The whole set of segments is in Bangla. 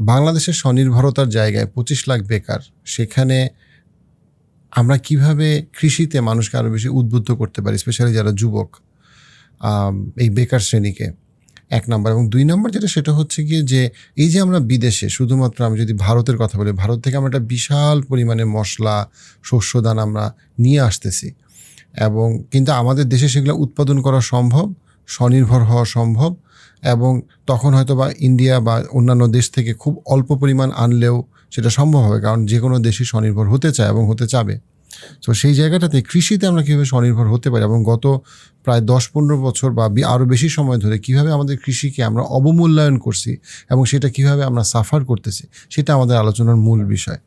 বাংলাদেশের স্বনির্ভরতার জায়গায় পঁচিশ লাখ বেকার, সেখানে আমরা কীভাবে কৃষিতে মানুষকে আরও বেশি উদ্বুদ্ধ করতে পারি স্পেশালি যারা যুবক এই বেকার শ্রেণীকে? এক নম্বর। এবং দুই নম্বর যেটা, সেটা হচ্ছে গিয়ে যে এই যে আমরা বিদেশে, শুধুমাত্র আমি যদি ভারতের কথা বলি, ভারত থেকে আমরা একটা বিশাল পরিমাণে মশলা, শস্যদান আমরা নিয়ে আসতেছি। এবং কিন্তু আমাদের দেশে সেগুলো উৎপাদন করা সম্ভব স্বনির্ভর হওয়া সম্ভব এবং তখন হয়তো বা ইন্ডিয়া বা অন্যান্য দেশ থেকে খুব অল্প পরিমাণ আনলেও সেটা সম্ভব হবে, কারণ যে কোনো দেশই স্বনির্ভর হতে চায় এবং হতে চাবে। তো সেই জায়গাটাতে কৃষিতে আমরা কীভাবে স্বনির্ভর হতে পারি এবং গত প্রায় দশ পনেরো বছর বা আরও বেশি সময় ধরে কীভাবে আমাদের কৃষিকে আমরা অবমূল্যায়ন করছি এবং সেটা কীভাবে আমরা সাফার করতেছি, সেটা আমাদের আলোচনার মূল বিষয়।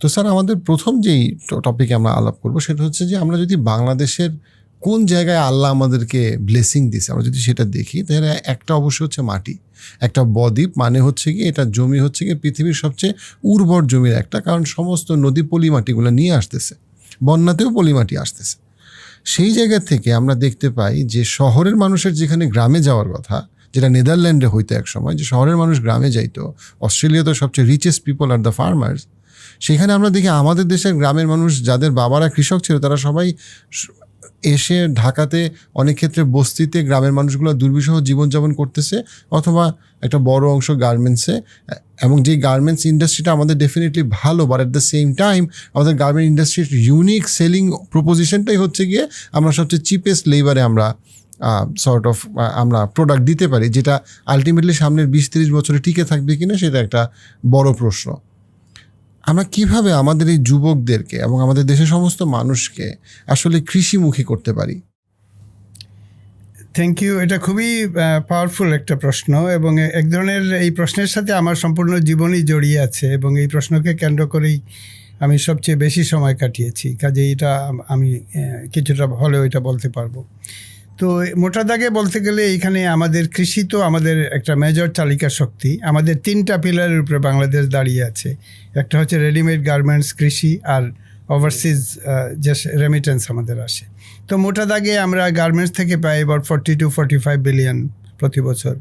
তো স্যার, আমাদের প্রথম যেই টপিকে আমরা আলাপ করব সেটা হচ্ছে যে আমরা যদি বাংলাদেশের কোন জায়গায় আল্লাহ আমাদেরকে ব্লেসিং দিছে আমরা যদি সেটা দেখি, তাহলে একটা অবশ্যই হচ্ছে মাটি। একটা বদ্বীপ মানে হচ্ছে কি, এটা জমি হচ্ছে কি, পৃথিবীর সবচেয়ে উর্বর জমির একটা, কারণ সমস্ত নদী পলি মাটিগুলো নিয়ে আসতেছে। বন্যাতেও পলি মাটি আসতেছে। সেই জায়গা থেকে আমরা দেখতে পাই যে শহরের মানুষের যেখানে গ্রামে যাওয়ার কথা, যেটা নেদারল্যান্ডে হইতো এক সময়, যে শহরের মানুষ গ্রামে যাইতো অস্ট্রেলিয়াতে সবচেয়ে richest people R the farmers সেখানে আমরা দেখি আমাদের দেশের গ্রামের মানুষ, যাদের বাবারা কৃষক ছিল, তারা সবাই এসে ঢাকাতে অনেক ক্ষেত্রে বস্তিতে গ্রামের মানুষগুলো দুর্বিষহ জীবনযাপন করতেছে অথবা একটা বড় অংশ গার্মেন্টসে। এবং যে গার্মেন্টস ইন্ডাস্ট্রিটা আমাদের ডেফিনেটলি ভালো but at the same time আমাদের গার্মেন্ট ইন্ডাস্ট্রির ইউনিক সেলিং প্রপোজিশনটাই হচ্ছে গিয়ে আমরা সবচেয়ে চিপেস্ট লেবারে আমরা সর্ট অফ আমরা প্রোডাক্ট দিতে পারি, যেটা আলটিমেটলি সামনের বিশ তিরিশ বছরে টিকে থাকবে কিনা সেটা একটা বড় প্রশ্ন। আমরা কীভাবে আমাদের এই যুবকদেরকে এবং আমাদের দেশের সমস্ত মানুষকে আসলে কৃষিমুখী করতে পারি? থ্যাংক ইউ এটা খুবই পাওয়ারফুল একটা প্রশ্ন এবং এক ধরনের এই প্রশ্নের সাথে আমার সম্পূর্ণ জীবনই জড়িয়ে আছে এবং এই প্রশ্নকে কেন্দ্র করেই আমি সবচেয়ে বেশি সময় কাটিয়েছি। কাজে এটা আমি কিছুটা হলেও এটা বলতে পারব। তো মোটা দাগে বলতে গেলে এখানে আমাদের কৃষি তো আমাদের একটা মেজর চালিকা শক্তি। আমাদের তিনটা পিলারের উপরে বাংলাদেশ দাঁড়িয়ে আছে। একটা হচ্ছে রেডিমেড গার্মেন্টস কৃষি আর ওভারসিজ যে রেমিটেন্স আমাদের আসে। তো মোটা দাগে আমরা গার্মেন্টস থেকে পাই এবার forty two forty five billion প্রতি বছর।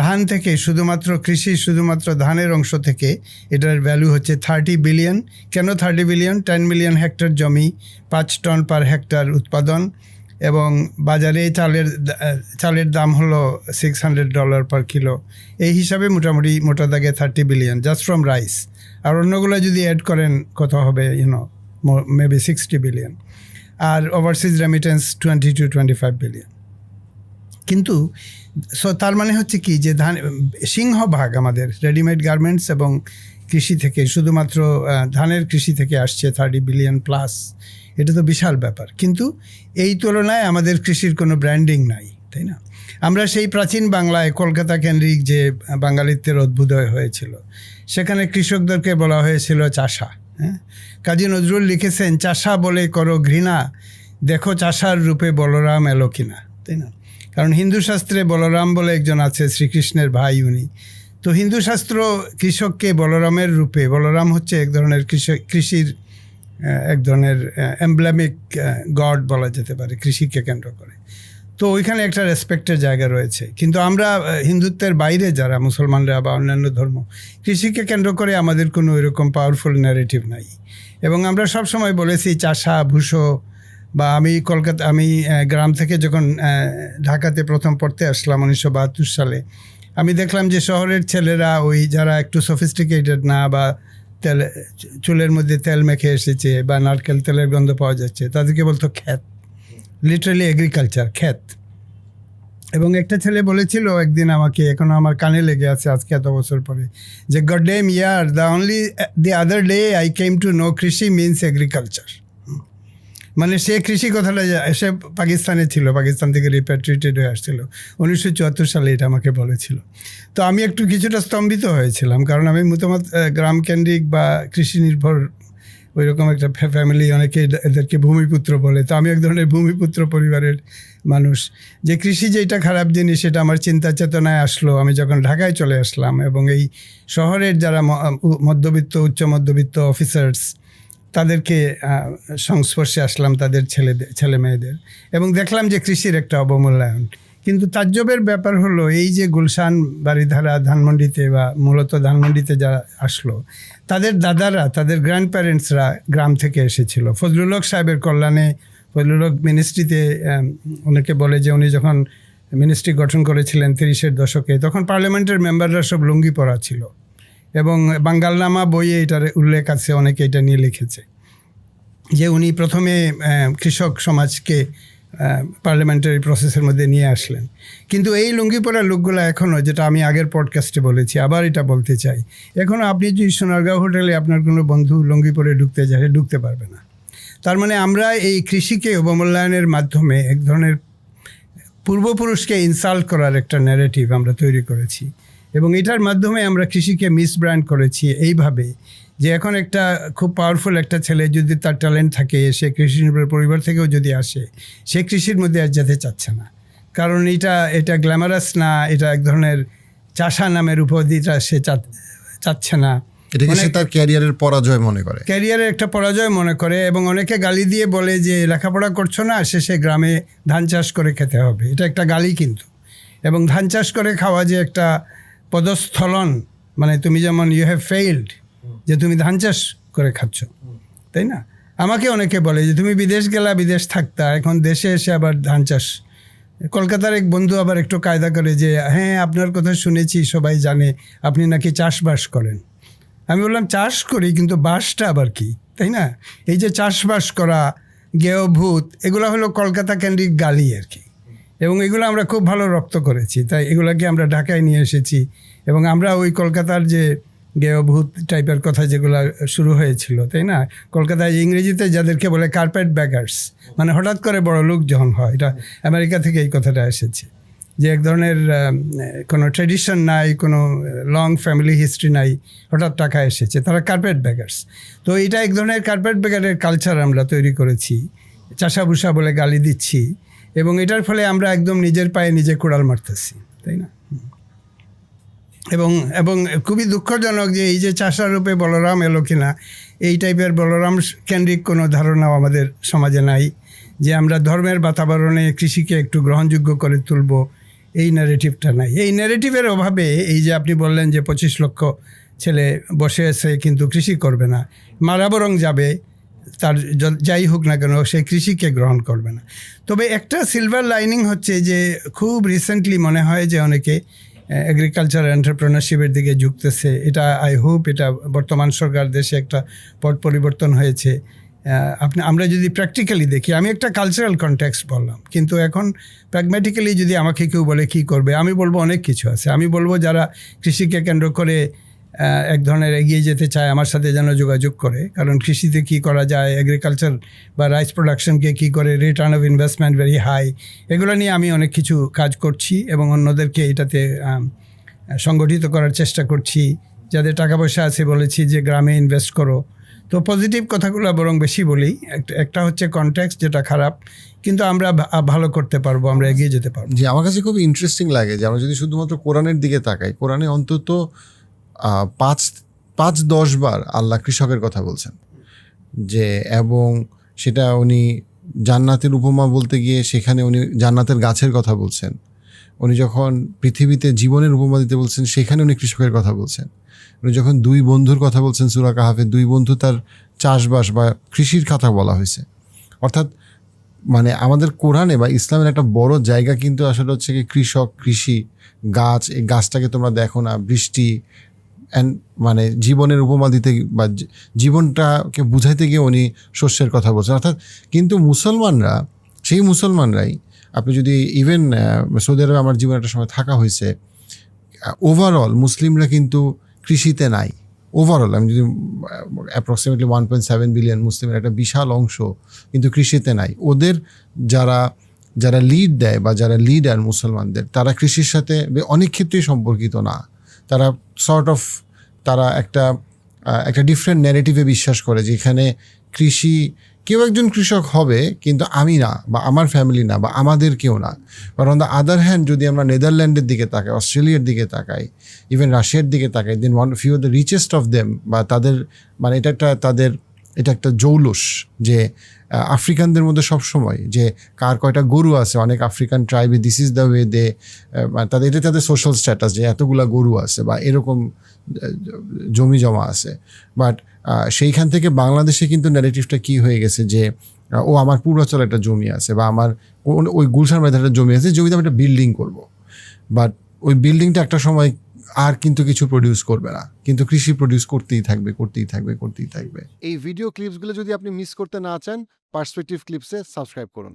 ধান থেকে শুধুমাত্র কৃষি, শুধুমাত্র ধানের অংশ থেকে এটার ভ্যালু হচ্ছে থার্টি বিলিয়ন কেন thirty billion ten million hectare জমি, পাঁচ টন পার হেক্টর উৎপাদন। এবং বাজারে চালের চালের দাম হলো six hundred dollar per kilo এই হিসাবে মোটামুটি মোটা দাগে thirty billion just from rice আর অন্যগুলো যদি অ্যাড করেন, কত হবে you know maybe sixty billion R overseas remittance twenty two twenty five billion কিন্তু সো তার মানে হচ্ছে কি, যে ধান সিংহভাগ আমাদের রেডিমেড গার্মেন্টস এবং কৃষি থেকে, শুধুমাত্র ধানের কৃষি থেকে আসছে থার্টি বিলিয়ন প্লাস এটা তো বিশাল ব্যাপার। কিন্তু এই তুলনায় আমাদের কৃষির কোনো ব্র্যান্ডিং নাই, তাই না? আমরা সেই প্রাচীন বাংলায় কলকাতা কেন্দ্রিক যে বাঙালিত্বের অদ্ভুদয় হয়েছিল, সেখানে কৃষকদেরকে বলা হয়েছিল চাষা হ্যাঁ? কাজী নজরুল লিখেছেন, চাষা বলে করো ঘৃণা, দেখো চাষার রূপে বলরাম এলো কিনা তাই না? কারণ হিন্দু শাস্ত্রে বলরাম বলে একজন আছে, শ্রীকৃষ্ণের ভাই উনি। তো হিন্দু শাস্ত্র কৃষককে বলরামের রূপে, বলরাম হচ্ছে এক ধরনের কৃষির এক ধরনের এমব্লেমিক গড বলা যেতে পারে, কৃষিকে কেন্দ্র করে। তো ওইখানে একটা রেসপেক্টের জায়গা রয়েছে। কিন্তু আমরা হিন্দুত্বের বাইরে যারা, মুসলমানরা বা অন্যান্য ধর্ম, কৃষিকে কেন্দ্র করে আমাদের কোনো এরকম পাওয়ারফুল ন্যারেটিভ নাই। এবং আমরা সব সময় বলেছি, চাষা, ভুষো, বা আমি কলকাতা, আমি গ্রাম থেকে যখন ঢাকাতে প্রথম পড়তে আসলাম উনিশশো বাহাত্তর সালে আমি দেখলাম যে শহরের ছেলেরা ওই যারা একটু সফিস্টিকেটেড না বা তেল, চুলের মধ্যে তেল মেখে এসেছে বা নারকেল তেলের গন্ধ পাওয়া যাচ্ছে, তাদেরকে বলতো খ্যাত লিটারালি এগ্রিকালচার খ্যাত এবং একটা ছেলে বলেছিল একদিন আমাকে, এখনও আমার কানে লেগে আছে আজকে এত বছর পরে, যে God damn year the only the other day I came to know কৃষি মিনস এগ্রিকালচার মানে সে কৃষি কথাটা সে পাকিস্তানে ছিল, পাকিস্তান থেকে রিপ্যাট্রিটেড হয়ে আসছিল। উনিশশো চুয়াত্তর সালে এটা আমাকে বলেছিল। তো আমি একটু কিছুটা স্তম্ভিত হয়েছিলাম, কারণ আমি মতামত গ্রাম কেন্দ্রিক বা কৃষি নির্ভর ওই রকম একটা ফ্যামিলি অনেকে এদেরকে ভূমিপুত্র বলে। তো আমি এক ধরনের ভূমিপুত্র পরিবারের মানুষ। যে কৃষি যেটা খারাপ জিনিস, সেটা আমার চিন্তা চেতনায় আসলো। আমি যখন ঢাকায় চলে আসলাম এবং এই শহরের যারা মধ্যবিত্ত, উচ্চ মধ্যবিত্ত অফিসার্স তাদেরকে সংস্পর্শে আসলাম তাদের ছেলেদের ছেলে মেয়েদের। এবং দেখলাম যে কৃষির একটা অবমূল্যায়ন। কিন্তু তাজ্জবের ব্যাপার হলো, এই যে গুলশান বাড়িধারা ধানমন্ডিতে বা মূলত ধানমন্ডিতে যারা আসলো, তাদের দাদারা, তাদের গ্র্যান্ড প্যারেন্টসরা গ্রাম থেকে এসেছিল। ফজলুল হক সাহেবের কল্যাণে ফজলুল হক মিনিস্ট্রিতে অনেকে বলে যে উনি যখন মিনিস্ট্রি গঠন করেছিলেন তিরিশের দশকে, তখন পার্লামেন্টের মেম্বাররা সব লুঙ্গি পরা ছিল। এবং বাঙ্গালনামা বইয়ে এটার উল্লেখ আছে, অনেকে এটা নিয়ে লিখেছে। যে উনি প্রথমে কৃষক সমাজকে পার্লামেন্টারি প্রসেসের মধ্যে নিয়ে আসলেন। কিন্তু এই লুঙ্গি পরা লোকগুলো এখনও যেটা আমি আগের পডকাস্টে বলেছি, আবার এটা বলতে চাই এখনও আপনি যদি সোনারগাঁও হোটেলে আপনার কোনো বন্ধু লুঙ্গি পরে ঢুকতে যায় ঢুকতে পারবে না। তার মানে আমরা এই কৃষিকে অবমূল্যায়নের মাধ্যমে এক ধরনের পূর্বপুরুষকে ইনসাল্ট করার একটা ন্যারেটিভ আমরা তৈরি করেছি। এবং এটার মাধ্যমে আমরা কৃষিকে মিসব্র্যান্ড করেছি এইভাবে যে এখন একটা খুব পাওয়ারফুল একটা ছেলে যদি তার ট্যালেন্ট থাকে সে কৃষি নির্ভর পরিবার থেকেও যদি আসে সে কৃষির মধ্যে আর যেতে চাচ্ছে না। কারণ এটা এটা গ্ল্যামারাস না এটা এক ধরনের চাষা নামের উপাধিটা সে চাচ্ছে না। এটাকে সে তার ক্যারিয়ারের পরাজয় মনে করে? ক্যারিয়ারের একটা পরাজয় মনে করে এবং অনেকে গালি দিয়ে বলে যে লেখাপড়া করছ না শেষে গ্রামে ধান চাষ করে খেতে হবে। এটা একটা গালি কিন্তু। এবং ধান চাষ করে খাওয়া যে একটা পদস্থলন মানে তুমি যেমন ইউ হ্যাভ ফেইল্ড যে তুমি ধান চাষ করে খাচ্ছ তাই না? আমাকে অনেকে বলে যে তুমি বিদেশ গেলা বিদেশ থাকতা এখন দেশে এসে আবার ধান চাষ। কলকাতার এক বন্ধু আবার একটু কায়দা করে যে হ্যাঁ আপনার কথা শুনেছি সবাই জানে আপনি নাকি চাষবাস করেন। আমি বললাম চাষ করি কিন্তু বাসটা আবার কি? তাই না? এই যে চাষবাস করা গেয় ভূত এগুলো হলো কলকাতা কেন্দ্রিক গালি আর কি। এবং এগুলো আমরা খুব ভালো রপ্ত করেছি। তাই এগুলোকে আমরা ঢাকায় নিয়ে এসেছি এবং আমরা ওই কলকাতার যে গেয়ভূত টাইপের কথা যেগুলো শুরু হয়েছিল, তাই না? কলকাতায় ইংরেজিতে যাদেরকে বলে কার্পেট ব্যাগার্স মানে হঠাৎ করে বড় লোক যখন হয়, এটা আমেরিকা থেকে এই কথাটা এসেছে। যে এক ধরনের কোনো ট্রেডিশন নাই, কোনো লং ফ্যামিলি হিস্ট্রি নাই, হঠাৎ টাকা এসেছে, তারা কার্পেট ব্যাগার্স তো এটা এক ধরনের কার্পেট ব্যাগারের কালচার আমরা তৈরি করেছি। চাষাভুষা বলে গালি দিচ্ছি। এবং এটার ফলে আমরা একদম নিজের পায়ে নিজে কোড়াল মারতেছি, তাই না? এবং এবং খুবই দুঃখজনক যে এই যে চাষারূপে বলরাম এলো কিনা, এই টাইপের বলরাম কেন্দ্রিক কোনো ধারণাও আমাদের সমাজে নাই যে আমরা ধর্মের বাতাবরণে কৃষিকে একটু গ্রহণযোগ্য করে তুলব, এই ন্যারেটিভটা নাই। এই ন্যারেটিভের অভাবে এই যে আপনি বললেন যে পঁচিশ লক্ষ ছেলে বসে আছে কিন্তু কৃষি করবে না, মারা বরং যাবে তার যাই হোক না কেন, সে কৃষিকে গ্রহণ করবে না। তবে একটা সিলভার লাইনিং হচ্ছে যে, খুব রিসেন্টলি মনে হয় যে অনেকে এগ্রিকালচার এন্টারপ্রেনারশিপের দিকে ঝুঁকতেছে। এটা আই হোপ এটা বর্তমান সরকার দেশে একটা পট পরিবর্তন হয়েছে। আপনি, আমরা যদি প্র্যাকটিক্যালি দেখি, আমি একটা কালচারাল কনটেক্সট বললাম, কিন্তু এখন প্র্যাগম্যাটিক্যালি যদি আমাকে কেউ বলে কি করবে, আমি বলব অনেক কিছু আছে। আমি বলব যারা কৃষিকে কেন্দ্র করে এক ধরনের এগিয়ে যেতে চায়, আমার সাথে যেন যোগাযোগ করে। কারণ কৃষিতে কি করা যায় এগ্রিকালচার বা রাইস প্রোডাকশনকে কি করে return of investment very high এগুলো নিয়ে আমি অনেক কিছু কাজ করছি এবং অন্যদেরকে এটাতে সংগঠিত করার চেষ্টা করছি। যাদের টাকা পয়সা আছে বলেছি যে গ্রামে ইনভেস্ট করো। তো পজিটিভ কথাগুলো বরং বেশি বলি। একটা- হচ্ছে কনট্যাক্ট যেটা খারাপ, কিন্তু আমরা ভালো করতে পারব, আমরা এগিয়ে যেতে পারব। যে আমার কাছে খুব ইন্টারেস্টিং লাগে যে আমরা যদি শুধুমাত্র কোরআনের দিকে তাকাই, কোরআনে অন্তত পাঁচ পাঁচ দশ বার আল্লাহ কৃষকের কথা বলছেন। যে এবং সেটা উনি জান্নাতের উপমা বলতে গিয়ে সেখানে উনি জান্নাতের গাছের কথা বলছেন। উনি যখন পৃথিবীতে জীবনের উপমা দিতে বলছেন, সেখানে উনি কৃষকের কথা বলছেন। উনি যখন দুই বন্ধুর কথা বলছেন সুরা কাহাফে দুই বন্ধু তার চাষবাস বা কৃষির কথা বলা হয়েছে। অর্থাৎ মানে আমাদের কোরআনে বা ইসলামের একটা বড় জায়গা কিন্তু আসলে হচ্ছে কি কৃষক, কৃষি, গাছ, এই গাছটাকে তোমরা দেখো না, বৃষ্টি অ্যান্ড মানে জীবনের উপমা দিতে বা জীবনটাকে বুঝাইতে গিয়ে উনি শস্যের কথা বলছেন। অর্থাৎ কিন্তু মুসলমানরা, সেই মুসলমানরাই, আপনি যদি ইভেন সৌদি আরবে আমার জীবনে একটা সময় থাকা হয়েছে ওভারঅল মুসলিমরা কিন্তু কৃষিতে নাই। ওভারঅল আমি যদি approximately one point seven billion মুসলিমের একটা বিশাল অংশ কিন্তু কৃষিতে নাই। ওদের যারা যারা লিড দেয় বা যারা লিডার মুসলমানদের, তারা কৃষির সাথে অনেক ক্ষেত্রেই সম্পর্কিত না। তারা সর্ট অফ তারা একটা একটা ডিফারেন্ট ন্যারেটিভে বিশ্বাস করে যেখানে কৃষি, কেউ একজন কৃষক হবে কিন্তু আমি না বা আমার ফ্যামিলি না বা আমাদের কেউ না। But on the other hand যদি আমরা নেদারল্যান্ডের দিকে তাকাই অস্ট্রেলিয়ার দিকে তাকাই ইভেন রাশিয়ার দিকে তাকাই then one few the richest of them বা তাদের মানে এটা একটা তাদের এটা একটা জৌলুস যে আফ্রিকানদের মধ্যে সব সময় যে কার কয়টা গরু আছে, অনেক African ট্রাইবে this is the way they তাদের এটা তাদের সোশ্যাল স্ট্যাটাস যে এতগুলা গরু আছে বা এরকম জমি জমা আছে। বাট সেইখান থেকে বাংলাদেশে কিন্তু ন্যারেটিভটা কি হয়ে গেছে যে ও আমার পূর্বাচলে একটা জমি আছে বা আমার ওই গুলশান মধ্যে একটা জমি আছে, জমিতে আমি একটা বিল্ডিং করব। বাট ওই বিল্ডিংটা একটা সময় আর কিন্তু কিছু প্রডিউস করবে না। কিন্তু কৃষি প্রডিউস করতেই থাকবে করতেই থাকবে করতেই থাকবে। এই ভিডিও ক্লিপসগুলো যদি আপনি মিস করতে না চান পার্সপেক্টিভ ক্লিপসে সাবস্ক্রাইব করুন।